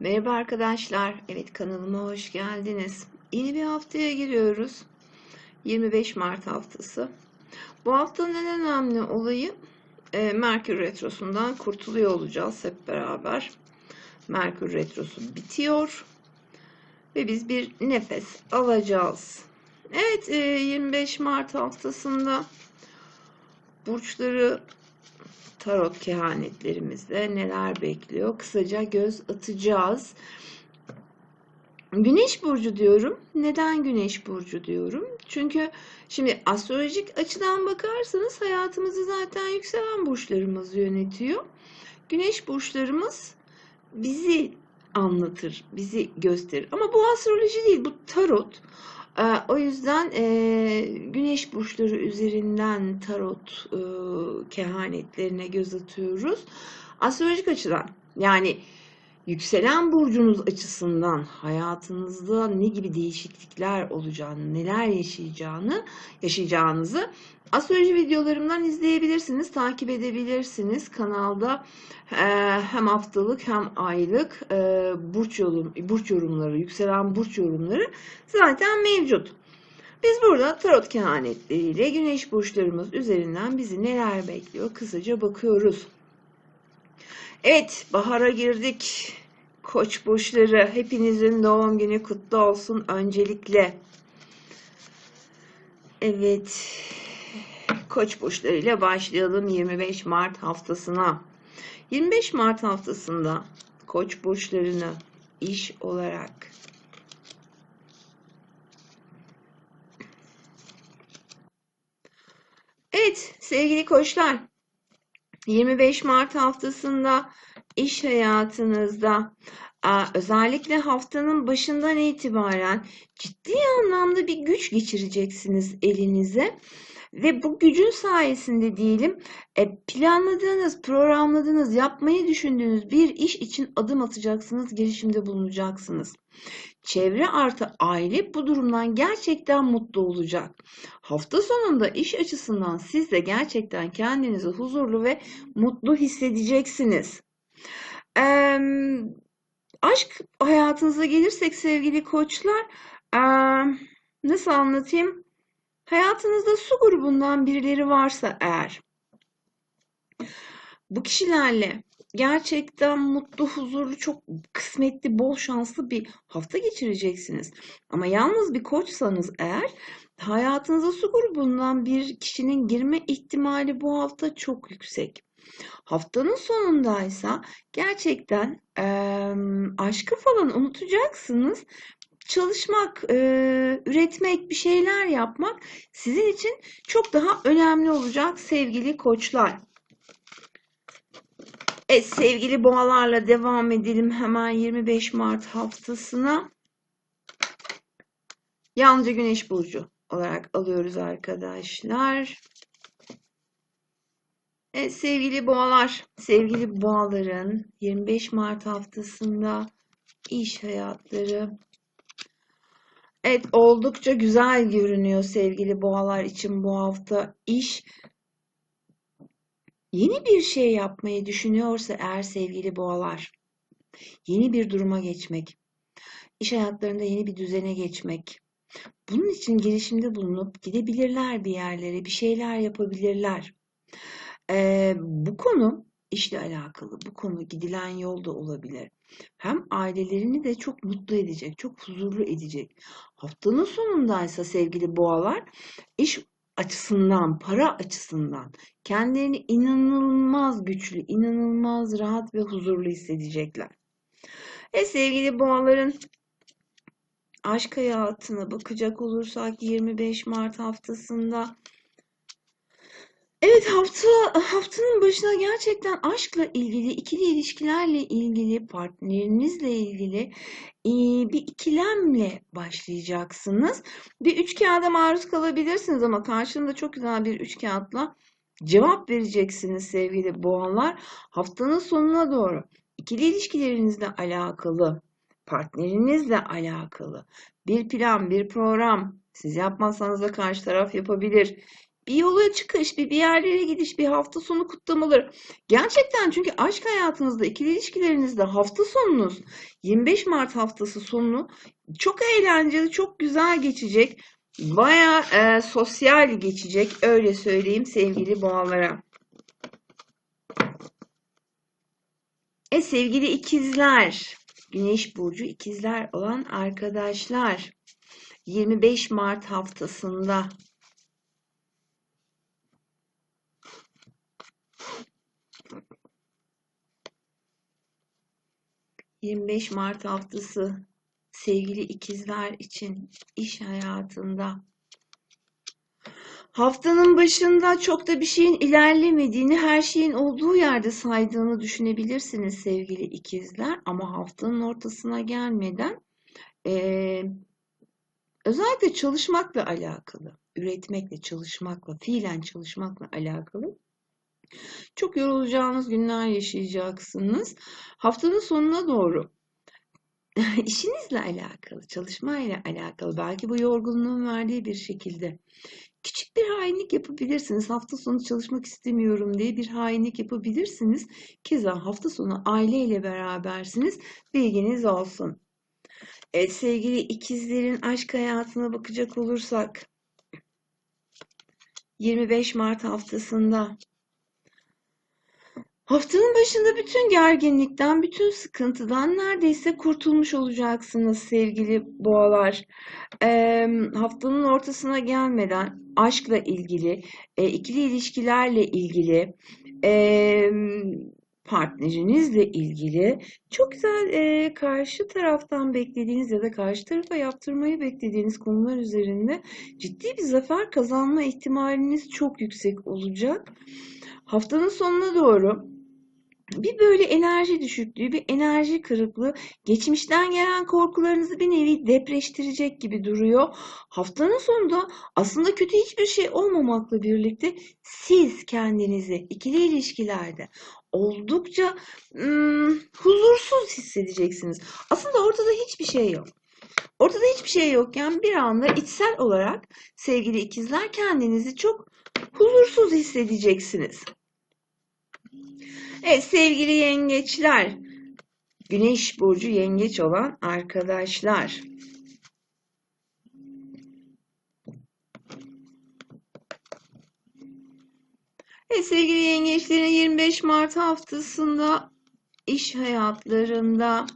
Merhaba arkadaşlar. Evet kanalıma hoş geldiniz. Yeni bir haftaya giriyoruz. 25 Mart haftası. Bu haftanın en önemli olayı e, Merkür Retrosu'ndan kurtuluyor olacağız hep beraber. Merkür Retrosu bitiyor. Ve biz bir nefes alacağız. Evet e, 25 Mart haftasında burçları tarot kehanetlerimizde neler bekliyor? Kısaca göz atacağız. Güneş burcu diyorum. Neden güneş burcu diyorum? Çünkü şimdi astrolojik açıdan bakarsanız hayatımızı zaten yükselen burçlarımız yönetiyor. Güneş burçlarımız bizi anlatır, bizi gösterir. Ama bu astroloji değil, bu tarot. Ee, o yüzden e, güneş burçları üzerinden tarot e, kehanetlerine göz atıyoruz. Astrolojik açıdan yani yükselen burcunuz açısından hayatınızda ne gibi değişiklikler olacağını, neler yaşayacağını, yaşayacağınızı astroloji videolarımdan izleyebilirsiniz, takip edebilirsiniz. Kanalda e, hem haftalık hem aylık e, burç yorum, burç yorumları, yükselen burç yorumları zaten mevcut. Biz burada tarot kehanetleriyle güneş burçlarımız üzerinden bizi neler bekliyor kısaca bakıyoruz. Evet, bahara girdik. Koç burçları, hepinizin doğum günü kutlu olsun öncelikle. Evet, Koç burçları ile başlayalım 25 Mart haftasına. 25 Mart haftasında Koç burçlarını iş olarak Evet sevgili koçlar 25 Mart haftasında iş hayatınızda özellikle haftanın başından itibaren ciddi anlamda bir güç geçireceksiniz elinize. Ve bu gücün sayesinde diyelim e, planladığınız, programladığınız, yapmayı düşündüğünüz bir iş için adım atacaksınız, girişimde bulunacaksınız. Çevre artı aile bu durumdan gerçekten mutlu olacak. Hafta sonunda iş açısından siz de gerçekten kendinizi huzurlu ve mutlu hissedeceksiniz. Ee, aşk hayatınıza gelirsek sevgili koçlar, ee, nasıl anlatayım? Hayatınızda su grubundan birileri varsa eğer, bu kişilerle gerçekten mutlu, huzurlu, çok kısmetli, bol şanslı bir hafta geçireceksiniz. Ama yalnız bir koçsanız eğer hayatınıza su grubundan bir kişinin girme ihtimali bu hafta çok yüksek. Haftanın sonundaysa gerçekten e, aşkı falan unutacaksınız. Çalışmak, e, üretmek, bir şeyler yapmak sizin için çok daha önemli olacak sevgili koçlar. Evet sevgili boğalarla devam edelim hemen 25 Mart haftasına. Yalnızca Güneş Burcu olarak alıyoruz arkadaşlar. Evet sevgili boğalar, sevgili boğaların 25 Mart haftasında iş hayatları Evet oldukça güzel görünüyor sevgili boğalar için bu hafta iş Yeni bir şey yapmayı düşünüyorsa eğer sevgili boğalar, yeni bir duruma geçmek, iş hayatlarında yeni bir düzene geçmek, bunun için girişimde bulunup gidebilirler bir yerlere, bir şeyler yapabilirler. Ee, bu konu işle alakalı, bu konu gidilen yolda olabilir. Hem ailelerini de çok mutlu edecek, çok huzurlu edecek. Haftanın sonundaysa sevgili boğalar, iş açısından, para açısından kendilerini inanılmaz güçlü, inanılmaz rahat ve huzurlu hissedecekler. E sevgili boğaların aşk hayatına bakacak olursak 25 Mart haftasında Evet hafta haftanın başına gerçekten aşkla ilgili, ikili ilişkilerle ilgili, partnerinizle ilgili e, bir ikilemle başlayacaksınız. Bir üç kağıda maruz kalabilirsiniz ama karşılığında çok güzel bir üç kağıtla cevap vereceksiniz sevgili boğalar. Haftanın sonuna doğru ikili ilişkilerinizle alakalı, partnerinizle alakalı bir plan, bir program siz yapmazsanız da karşı taraf yapabilir bir yola çıkış, bir bir yerlere gidiş, bir hafta sonu kutlamaları. Gerçekten çünkü aşk hayatınızda, ikili ilişkilerinizde hafta sonunuz, 25 Mart haftası sonu çok eğlenceli, çok güzel geçecek. Bayağı e, sosyal geçecek, öyle söyleyeyim sevgili boğalara. E sevgili ikizler, Güneş burcu ikizler olan arkadaşlar 25 Mart haftasında ...25 Mart haftası sevgili ikizler için iş hayatında Haftanın başında çok da bir şeyin ilerlemediğini, her şeyin olduğu yerde saydığını düşünebilirsiniz sevgili ikizler. Ama haftanın ortasına gelmeden eee, özellikle çalışmakla alakalı, üretmekle, çalışmakla, fiilen çalışmakla alakalı çok yorulacağınız günler yaşayacaksınız. Haftanın sonuna doğru işinizle alakalı, çalışmayla alakalı, belki bu yorgunluğun verdiği bir şekilde küçük bir hainlik yapabilirsiniz. Hafta sonu çalışmak istemiyorum diye bir hainlik yapabilirsiniz. Keza hafta sonu aileyle berabersiniz. Bilginiz olsun. Evet sevgili ikizlerin aşk hayatına bakacak olursak 25 Mart haftasında Haftanın başında bütün gerginlikten, bütün sıkıntıdan neredeyse kurtulmuş olacaksınız sevgili boğalar. Ee, haftanın ortasına gelmeden aşkla ilgili, e, ikili ilişkilerle ilgili, e, partnerinizle ilgili çok güzel e, karşı taraftan beklediğiniz ya da karşı tarafa yaptırmayı beklediğiniz konular üzerinde ciddi bir zafer kazanma ihtimaliniz çok yüksek olacak. Haftanın sonuna doğru bir böyle enerji düşüklüğü, bir enerji kırıklığı, geçmişten gelen korkularınızı bir nevi depreştirecek gibi duruyor. Haftanın sonunda aslında kötü hiçbir şey olmamakla birlikte siz kendinizi ikili ilişkilerde oldukça ım, huzursuz hissedeceksiniz. Aslında ortada hiçbir şey yok. Ortada hiçbir şey yokken bir anda içsel olarak sevgili ikizler kendinizi çok huzursuz hissedeceksiniz. Evet sevgili yengeçler, Güneş burcu yengeç olan arkadaşlar. Evet sevgili yengeçlerin 25 Mart haftasında iş hayatlarında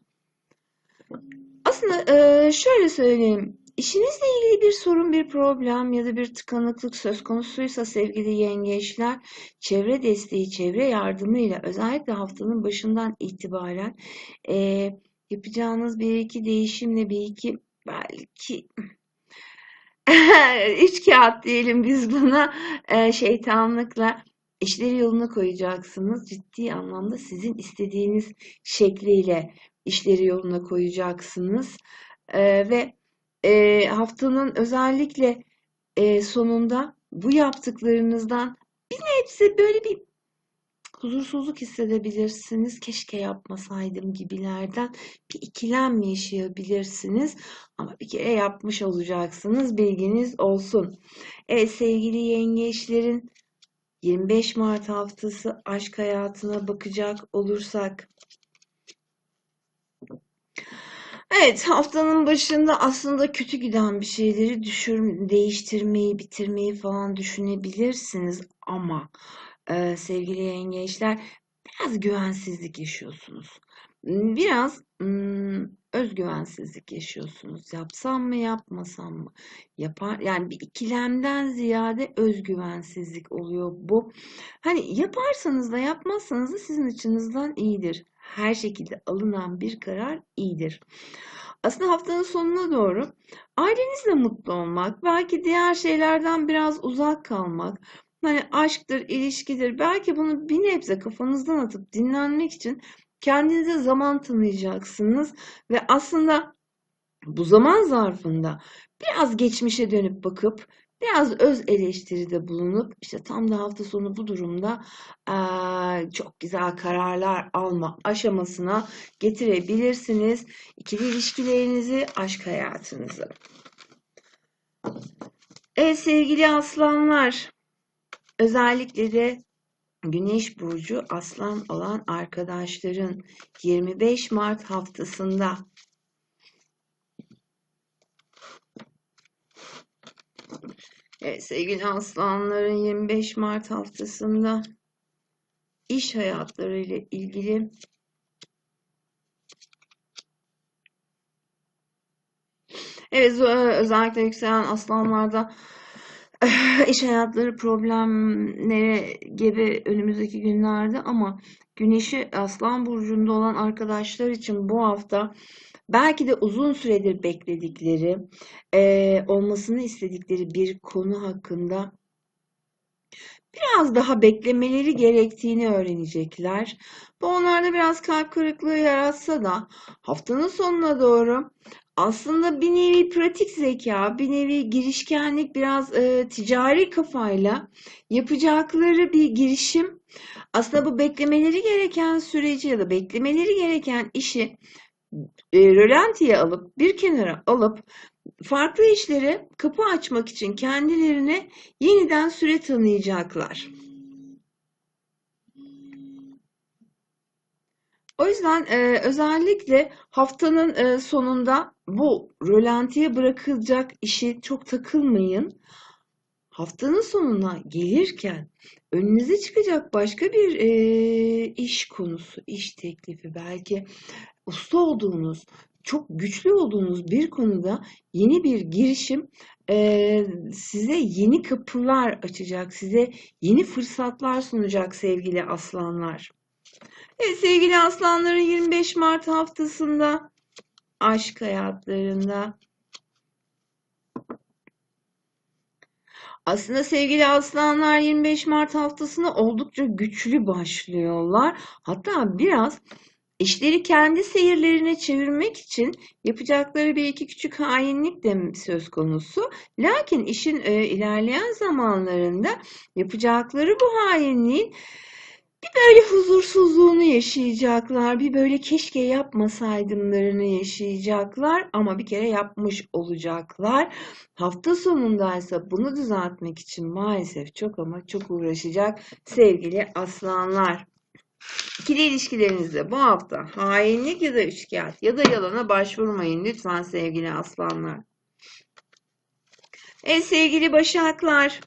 aslında şöyle söyleyeyim İşinizle ilgili bir sorun, bir problem ya da bir tıkanıklık söz konusuysa sevgili yengeçler, çevre desteği, çevre yardımıyla özellikle haftanın başından itibaren e, yapacağınız bir iki değişimle bir iki belki üç kağıt diyelim biz buna e, şeytanlıkla işleri yoluna koyacaksınız. Ciddi anlamda sizin istediğiniz şekliyle işleri yoluna koyacaksınız. E, ve e, haftanın özellikle e, sonunda bu yaptıklarınızdan bir nebze böyle bir huzursuzluk hissedebilirsiniz. Keşke yapmasaydım gibilerden bir ikilem yaşayabilirsiniz. Ama bir kere yapmış olacaksınız. Bilginiz olsun. Evet sevgili yengeçlerin 25 Mart haftası aşk hayatına bakacak olursak Evet, haftanın başında aslında kötü giden bir şeyleri düşür, değiştirmeyi, bitirmeyi falan düşünebilirsiniz ama e, sevgili yengeçler biraz güvensizlik yaşıyorsunuz. Biraz hmm, özgüvensizlik yaşıyorsunuz. Yapsam mı, yapmasam mı? Yapar yani bir ikilemden ziyade özgüvensizlik oluyor bu. Hani yaparsanız da yapmazsanız da sizin açınızdan iyidir her şekilde alınan bir karar iyidir. Aslında haftanın sonuna doğru ailenizle mutlu olmak, belki diğer şeylerden biraz uzak kalmak, hani aşktır, ilişkidir, belki bunu bir nebze kafanızdan atıp dinlenmek için kendinize zaman tanıyacaksınız ve aslında bu zaman zarfında biraz geçmişe dönüp bakıp Biraz öz eleştiride bulunup işte tam da hafta sonu bu durumda çok güzel kararlar alma aşamasına getirebilirsiniz. İkili ilişkilerinizi, aşk hayatınızı. Evet sevgili aslanlar. Özellikle de Güneş burcu Aslan olan arkadaşların 25 Mart haftasında Evet sevgili aslanların 25 Mart haftasında iş hayatları ile ilgili Evet özellikle yükselen aslanlarda iş hayatları problemleri gibi önümüzdeki günlerde ama Güneşi Aslan Burcu'nda olan arkadaşlar için bu hafta belki de uzun süredir bekledikleri, e, olmasını istedikleri bir konu hakkında biraz daha beklemeleri gerektiğini öğrenecekler. Bu onlarda biraz kalp kırıklığı yaratsa da haftanın sonuna doğru aslında bir nevi pratik zeka, bir nevi girişkenlik, biraz e, ticari kafayla yapacakları bir girişim aslında bu beklemeleri gereken süreci ya da beklemeleri gereken işi e, rölantiye alıp bir kenara alıp farklı işlere kapı açmak için kendilerine yeniden süre tanıyacaklar. O yüzden e, özellikle haftanın e, sonunda bu rölantiye bırakılacak işi çok takılmayın. Haftanın sonuna gelirken önünüze çıkacak başka bir e, iş konusu, iş teklifi, belki usta olduğunuz, çok güçlü olduğunuz bir konuda yeni bir girişim e, size yeni kapılar açacak, size yeni fırsatlar sunacak sevgili aslanlar. Evet sevgili aslanların 25 Mart haftasında aşk hayatlarında Aslında sevgili aslanlar 25 Mart haftasına oldukça güçlü başlıyorlar. Hatta biraz işleri kendi seyirlerine çevirmek için yapacakları bir iki küçük hainlik de söz konusu. Lakin işin e, ilerleyen zamanlarında yapacakları bu hainliğin bir böyle huzursuzluğunu yaşayacaklar. Bir böyle keşke yapmasaydımlarını yaşayacaklar ama bir kere yapmış olacaklar. Hafta sonundaysa bunu düzeltmek için maalesef çok ama çok uğraşacak sevgili aslanlar. İkili ilişkilerinizde bu hafta hainlik ya da üçkağıt ya da yalana başvurmayın lütfen sevgili aslanlar. Evet sevgili başaklar.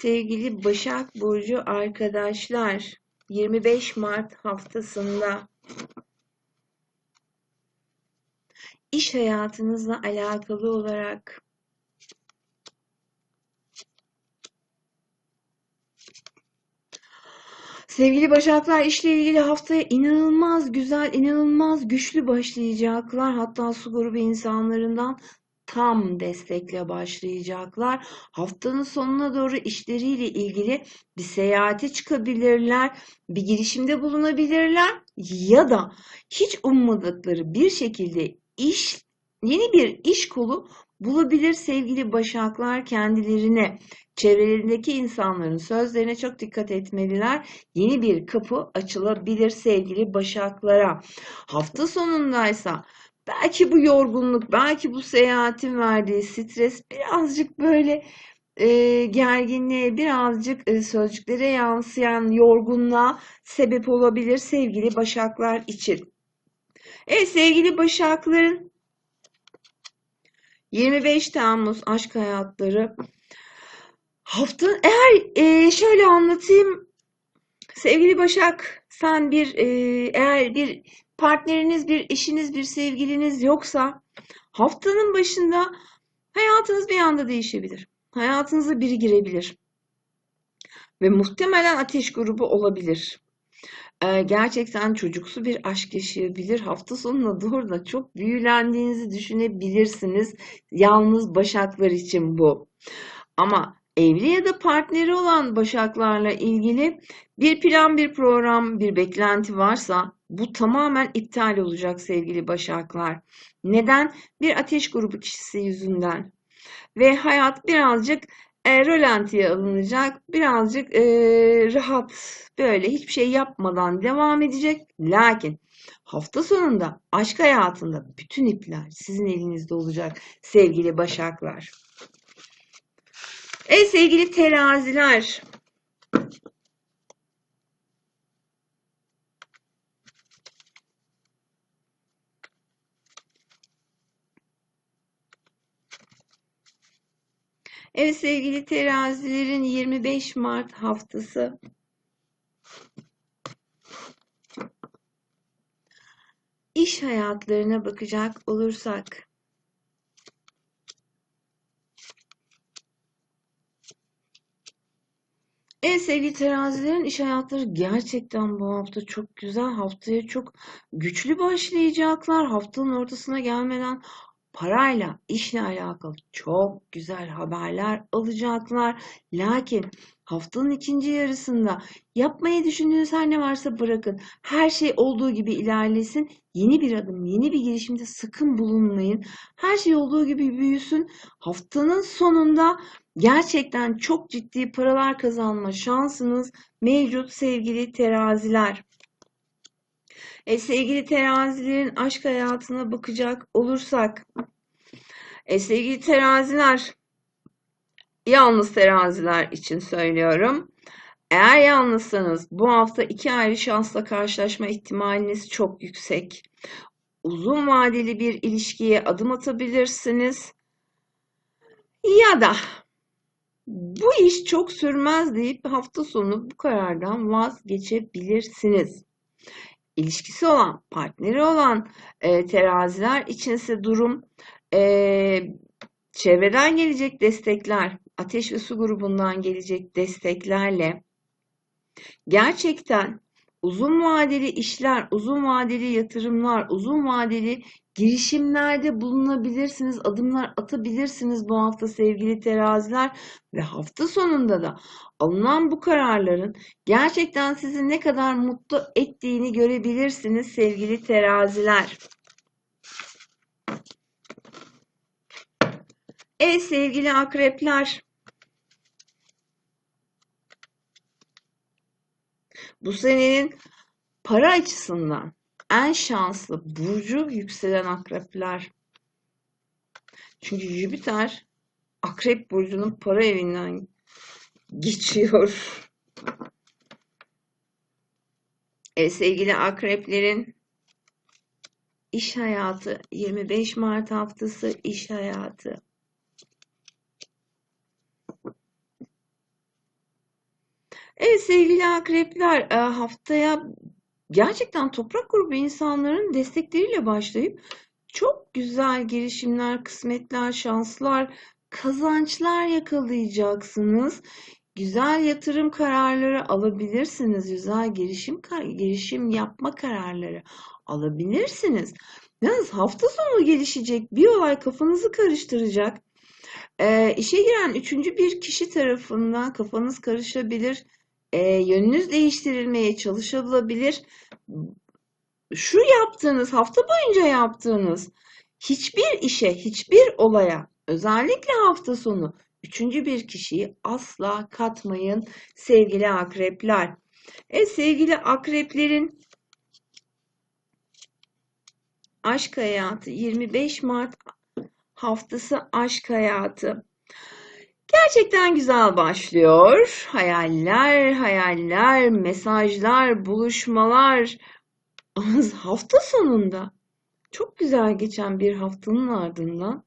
Sevgili Başak Burcu arkadaşlar, 25 Mart haftasında iş hayatınızla alakalı olarak Sevgili Başaklar işle ilgili haftaya inanılmaz güzel, inanılmaz güçlü başlayacaklar. Hatta su grubu insanlarından tam destekle başlayacaklar. Haftanın sonuna doğru işleriyle ilgili bir seyahate çıkabilirler, bir girişimde bulunabilirler ya da hiç ummadıkları bir şekilde iş yeni bir iş kolu bulabilir sevgili başaklar kendilerine. Çevrelerindeki insanların sözlerine çok dikkat etmeliler. Yeni bir kapı açılabilir sevgili başaklara. Hafta sonundaysa Belki bu yorgunluk, belki bu seyahatin verdiği stres birazcık böyle e, gerginliğe, birazcık e, sözcüklere yansıyan yorgunluğa sebep olabilir sevgili başaklar için. Evet sevgili başakların 25 Temmuz aşk hayatları hafta eğer e, şöyle anlatayım sevgili Başak sen bir e, eğer bir partneriniz, bir eşiniz, bir sevgiliniz yoksa haftanın başında hayatınız bir anda değişebilir. Hayatınıza biri girebilir. Ve muhtemelen ateş grubu olabilir. Ee, gerçekten çocuksu bir aşk yaşayabilir. Hafta sonuna doğru da çok büyülendiğinizi düşünebilirsiniz. Yalnız başaklar için bu. Ama evli ya da partneri olan başaklarla ilgili bir plan, bir program, bir beklenti varsa bu tamamen iptal olacak sevgili başaklar. Neden? Bir ateş grubu kişisi yüzünden. Ve hayat birazcık e, rölantiye alınacak. Birazcık e, rahat böyle hiçbir şey yapmadan devam edecek. Lakin hafta sonunda aşk hayatında bütün ipler sizin elinizde olacak sevgili başaklar. Evet sevgili teraziler. Evet sevgili terazilerin 25 Mart haftası. İş hayatlarına bakacak olursak. Evet sevgili terazilerin iş hayatları gerçekten bu hafta çok güzel. Haftaya çok güçlü başlayacaklar. Haftanın ortasına gelmeden parayla, işle alakalı çok güzel haberler alacaklar. Lakin haftanın ikinci yarısında yapmayı düşündüğünüz her ne varsa bırakın. Her şey olduğu gibi ilerlesin. Yeni bir adım, yeni bir girişimde sakın bulunmayın. Her şey olduğu gibi büyüsün. Haftanın sonunda gerçekten çok ciddi paralar kazanma şansınız mevcut sevgili teraziler. E, sevgili terazilerin aşk hayatına bakacak olursak, e, sevgili teraziler, yalnız teraziler için söylüyorum. Eğer yalnızsanız bu hafta iki ayrı şansla karşılaşma ihtimaliniz çok yüksek. Uzun vadeli bir ilişkiye adım atabilirsiniz. Ya da bu iş çok sürmez deyip hafta sonu bu karardan vazgeçebilirsiniz ilişkisi olan, partneri olan e, teraziler içinse durum e, çevreden gelecek destekler, ateş ve su grubundan gelecek desteklerle gerçekten uzun vadeli işler, uzun vadeli yatırımlar, uzun vadeli girişimlerde bulunabilirsiniz, adımlar atabilirsiniz bu hafta sevgili teraziler ve hafta sonunda da alınan bu kararların gerçekten sizi ne kadar mutlu ettiğini görebilirsiniz sevgili teraziler. Evet sevgili akrepler. Bu senenin para açısından en şanslı burcu yükselen akrepler. Çünkü Jüpiter akrep burcunun para evinden geçiyor. E, sevgili akreplerin iş hayatı 25 Mart haftası iş hayatı. Evet sevgili akrepler e, haftaya gerçekten toprak grubu insanların destekleriyle başlayıp çok güzel girişimler, kısmetler, şanslar, kazançlar yakalayacaksınız. Güzel yatırım kararları alabilirsiniz. Güzel girişim girişim yapma kararları alabilirsiniz. Yalnız hafta sonu gelişecek bir olay kafanızı karıştıracak. E, işe giren üçüncü bir kişi tarafından kafanız karışabilir e, yönünüz değiştirilmeye çalışılabilir. Şu yaptığınız, hafta boyunca yaptığınız hiçbir işe, hiçbir olaya, özellikle hafta sonu üçüncü bir kişiyi asla katmayın sevgili akrepler. E sevgili akreplerin aşk hayatı 25 Mart haftası aşk hayatı. Gerçekten güzel başlıyor. Hayaller, hayaller, mesajlar, buluşmalar. Hafta sonunda çok güzel geçen bir haftanın ardından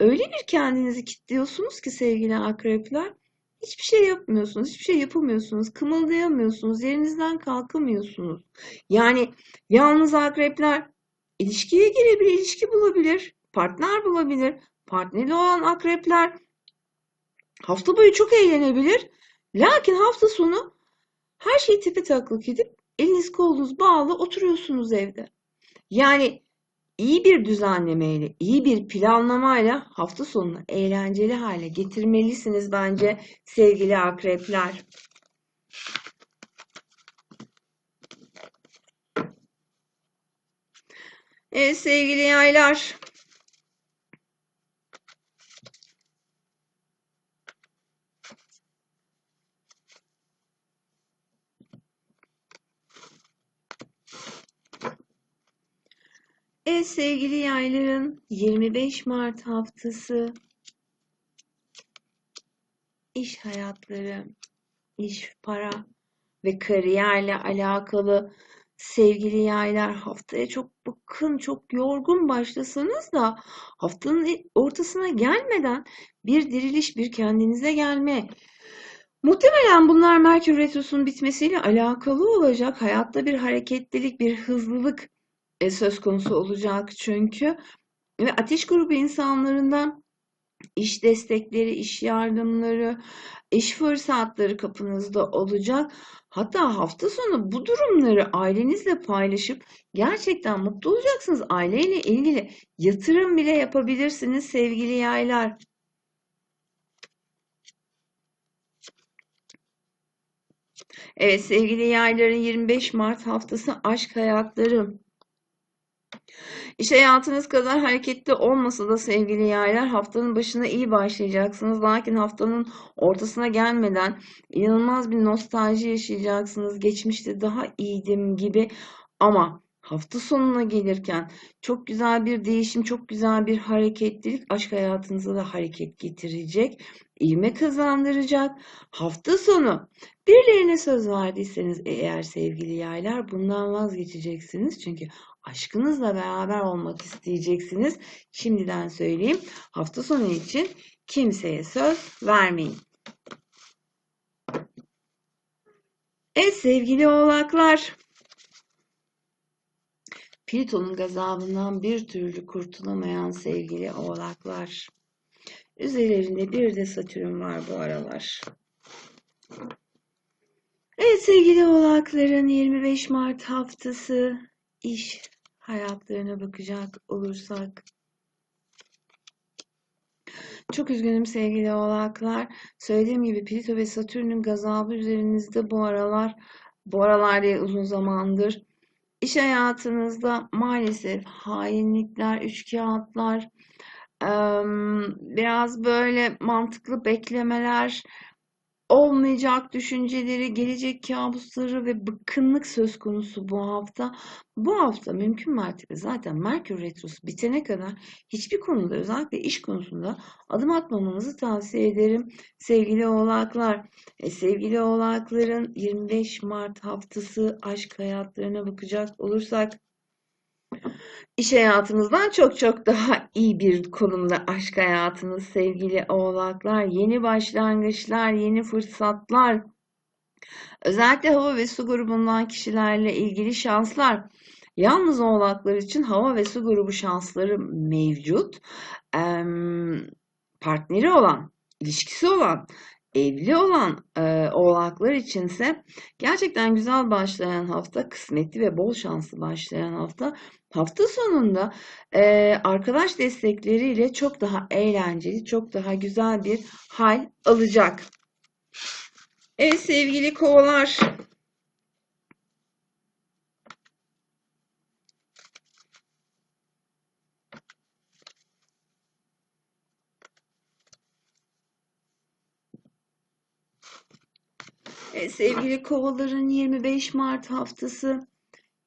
öyle bir kendinizi kilitliyorsunuz ki sevgili akrepler hiçbir şey yapmıyorsunuz, hiçbir şey yapamıyorsunuz, kımıldayamıyorsunuz, yerinizden kalkamıyorsunuz. Yani yalnız akrepler ilişkiye girebilir, ilişki bulabilir, partner bulabilir. Partneri olan akrepler Hafta boyu çok eğlenebilir. Lakin hafta sonu her şeyi tepe taklak edip eliniz kolunuz bağlı oturuyorsunuz evde. Yani iyi bir düzenlemeyle, iyi bir planlamayla hafta sonunu eğlenceli hale getirmelisiniz bence sevgili akrepler. Evet sevgili yaylar. Evet sevgili yayların 25 Mart haftası iş hayatları, iş, para ve kariyerle alakalı sevgili yaylar haftaya çok bakın çok yorgun başlasanız da haftanın ortasına gelmeden bir diriliş, bir kendinize gelme. Muhtemelen bunlar Merkür Retrosu'nun bitmesiyle alakalı olacak. Hayatta bir hareketlilik, bir hızlılık e, söz konusu olacak çünkü. Ve ateş grubu insanlarından iş destekleri, iş yardımları, iş fırsatları kapınızda olacak. Hatta hafta sonu bu durumları ailenizle paylaşıp gerçekten mutlu olacaksınız. Aileyle ilgili yatırım bile yapabilirsiniz sevgili yaylar. Evet sevgili yayların 25 Mart haftası aşk hayatları. İş hayatınız kadar hareketli olmasa da sevgili yaylar haftanın başına iyi başlayacaksınız. Lakin haftanın ortasına gelmeden inanılmaz bir nostalji yaşayacaksınız. Geçmişte daha iyiydim gibi ama hafta sonuna gelirken çok güzel bir değişim, çok güzel bir hareketlilik aşk hayatınıza da hareket getirecek, ivme kazandıracak. Hafta sonu birilerine söz verdiyseniz eğer sevgili yaylar bundan vazgeçeceksiniz. Çünkü aşkınızla beraber olmak isteyeceksiniz. Şimdiden söyleyeyim. Hafta sonu için kimseye söz vermeyin. Evet sevgili oğlaklar. Plüton'un gazabından bir türlü kurtulamayan sevgili oğlaklar. Üzerlerinde bir de Satürn var bu aralar. Evet sevgili oğlakların 25 Mart haftası iş hayatlarına bakacak olursak. Çok üzgünüm sevgili oğlaklar. Söylediğim gibi Plüto ve Satürn'ün gazabı üzerinizde bu aralar, bu aralar değil uzun zamandır. İş hayatınızda maalesef hainlikler, üçkağıtlar, biraz böyle mantıklı beklemeler, olmayacak düşünceleri, gelecek kabusları ve bıkkınlık söz konusu bu hafta. Bu hafta mümkün mertebe zaten Merkür Retrosu bitene kadar hiçbir konuda özellikle iş konusunda adım atmamanızı tavsiye ederim. Sevgili oğlaklar, e, sevgili oğlakların 25 Mart haftası aşk hayatlarına bakacak olursak İş hayatınızdan çok çok daha iyi bir konumda aşk hayatınız sevgili oğlaklar. Yeni başlangıçlar, yeni fırsatlar. Özellikle hava ve su grubundan kişilerle ilgili şanslar. Yalnız oğlaklar için hava ve su grubu şansları mevcut. partneri olan, ilişkisi olan, evli olan e, oğlaklar içinse gerçekten güzel başlayan hafta, kısmetli ve bol şanslı başlayan hafta. Hafta sonunda e, arkadaş destekleriyle çok daha eğlenceli, çok daha güzel bir hal alacak. Evet sevgili kovalar. Evet, sevgili kovaların 25 Mart haftası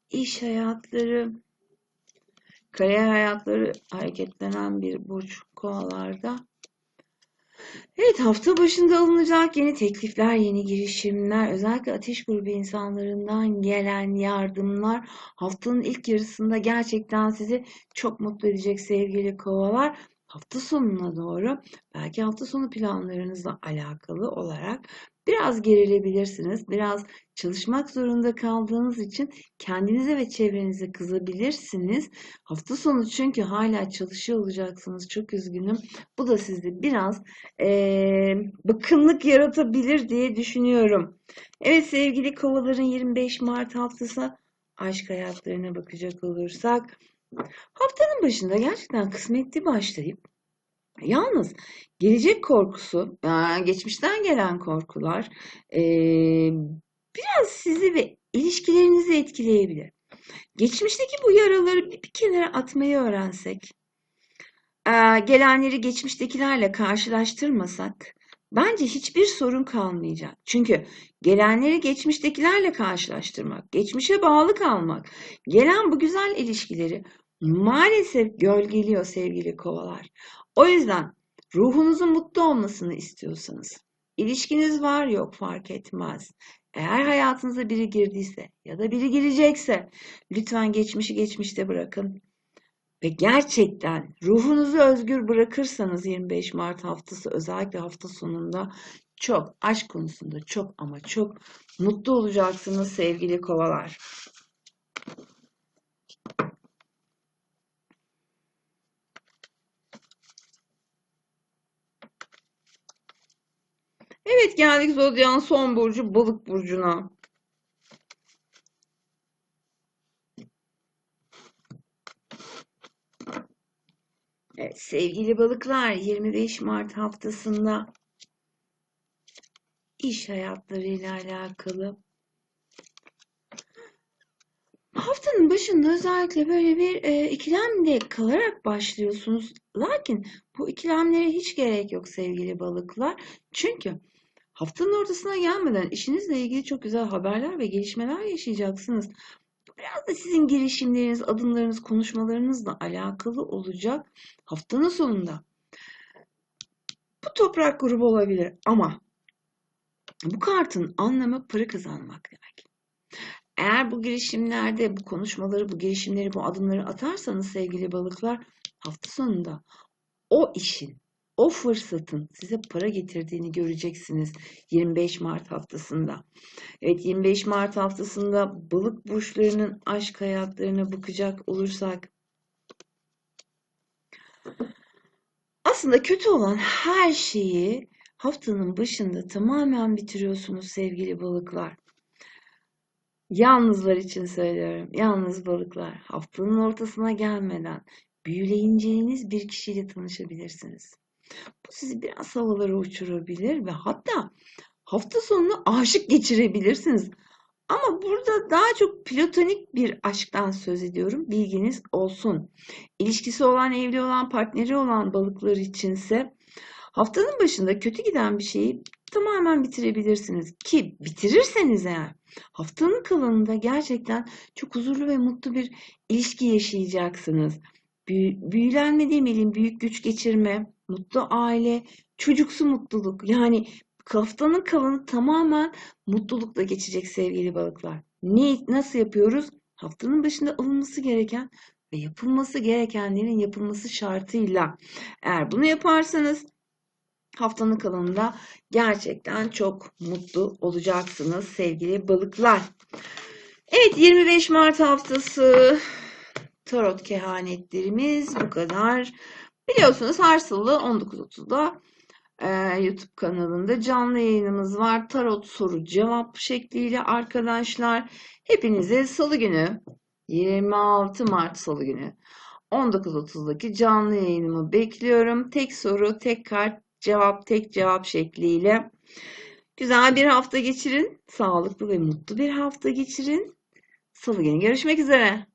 iş hayatları, kariyer hayatları hareketlenen bir burç kovalarda. Evet hafta başında alınacak yeni teklifler, yeni girişimler, özellikle ateş grubu insanlarından gelen yardımlar haftanın ilk yarısında gerçekten sizi çok mutlu edecek sevgili kovalar. Hafta sonuna doğru belki hafta sonu planlarınızla alakalı olarak Biraz gerilebilirsiniz. Biraz çalışmak zorunda kaldığınız için kendinize ve çevrenize kızabilirsiniz. Hafta sonu çünkü hala çalışıyor olacaksınız. Çok üzgünüm. Bu da sizde biraz e, bıkkınlık yaratabilir diye düşünüyorum. Evet sevgili kovaların 25 Mart haftası aşk hayatlarına bakacak olursak haftanın başında gerçekten kısmetli başlayıp Yalnız gelecek korkusu, geçmişten gelen korkular biraz sizi ve ilişkilerinizi etkileyebilir. Geçmişteki bu yaraları bir kenara atmayı öğrensek, gelenleri geçmiştekilerle karşılaştırmasak, bence hiçbir sorun kalmayacak. Çünkü gelenleri geçmiştekilerle karşılaştırmak, geçmişe bağlı kalmak, gelen bu güzel ilişkileri maalesef gölgeliyor sevgili kovalar. O yüzden ruhunuzun mutlu olmasını istiyorsanız, İlişkiniz var yok fark etmez. Eğer hayatınıza biri girdiyse ya da biri girecekse lütfen geçmişi geçmişte bırakın. Ve gerçekten ruhunuzu özgür bırakırsanız 25 Mart haftası özellikle hafta sonunda çok aşk konusunda çok ama çok mutlu olacaksınız sevgili kovalar. Evet geldik Zodyak'ın son burcu balık burcuna. Evet, sevgili balıklar 25 Mart haftasında iş hayatlarıyla alakalı haftanın başında özellikle böyle bir e, ikilemde kalarak başlıyorsunuz. Lakin bu ikilemlere hiç gerek yok sevgili balıklar. Çünkü haftanın ortasına gelmeden işinizle ilgili çok güzel haberler ve gelişmeler yaşayacaksınız. Biraz da sizin girişimleriniz, adımlarınız, konuşmalarınızla alakalı olacak haftanın sonunda. Bu toprak grubu olabilir ama bu kartın anlamı para kazanmak demek. Eğer bu girişimlerde bu konuşmaları, bu girişimleri, bu adımları atarsanız sevgili balıklar hafta sonunda o işin, o fırsatın size para getirdiğini göreceksiniz 25 Mart haftasında. Evet 25 Mart haftasında balık burçlarının aşk hayatlarına bakacak olursak aslında kötü olan her şeyi haftanın başında tamamen bitiriyorsunuz sevgili balıklar. Yalnızlar için söylüyorum. Yalnız balıklar haftanın ortasına gelmeden büyüleyeceğiniz bir kişiyle tanışabilirsiniz. Bu sizi biraz havalara uçurabilir ve hatta hafta sonunu aşık geçirebilirsiniz. Ama burada daha çok platonik bir aşktan söz ediyorum. Bilginiz olsun. İlişkisi olan, evli olan, partneri olan balıklar içinse haftanın başında kötü giden bir şeyi tamamen bitirebilirsiniz. Ki bitirirseniz eğer haftanın kalanında gerçekten çok huzurlu ve mutlu bir ilişki yaşayacaksınız. Büyü, büyülenme demeliyim, büyük güç geçirme, mutlu aile, çocuksu mutluluk. Yani haftanın kalanı tamamen mutlulukla geçecek sevgili balıklar. Ne, nasıl yapıyoruz? Haftanın başında alınması gereken ve yapılması gerekenlerin yapılması şartıyla. Eğer bunu yaparsanız haftanın kalanında gerçekten çok mutlu olacaksınız sevgili balıklar. Evet 25 Mart haftası tarot kehanetlerimiz bu kadar. Biliyorsunuz her salı 19.30'da e, YouTube kanalında canlı yayınımız var. Tarot soru cevap şekliyle arkadaşlar. Hepinize salı günü 26 Mart salı günü 19.30'daki canlı yayınımı bekliyorum. Tek soru, tek kart, cevap, tek cevap şekliyle. Güzel bir hafta geçirin. Sağlıklı ve mutlu bir hafta geçirin. Salı günü görüşmek üzere.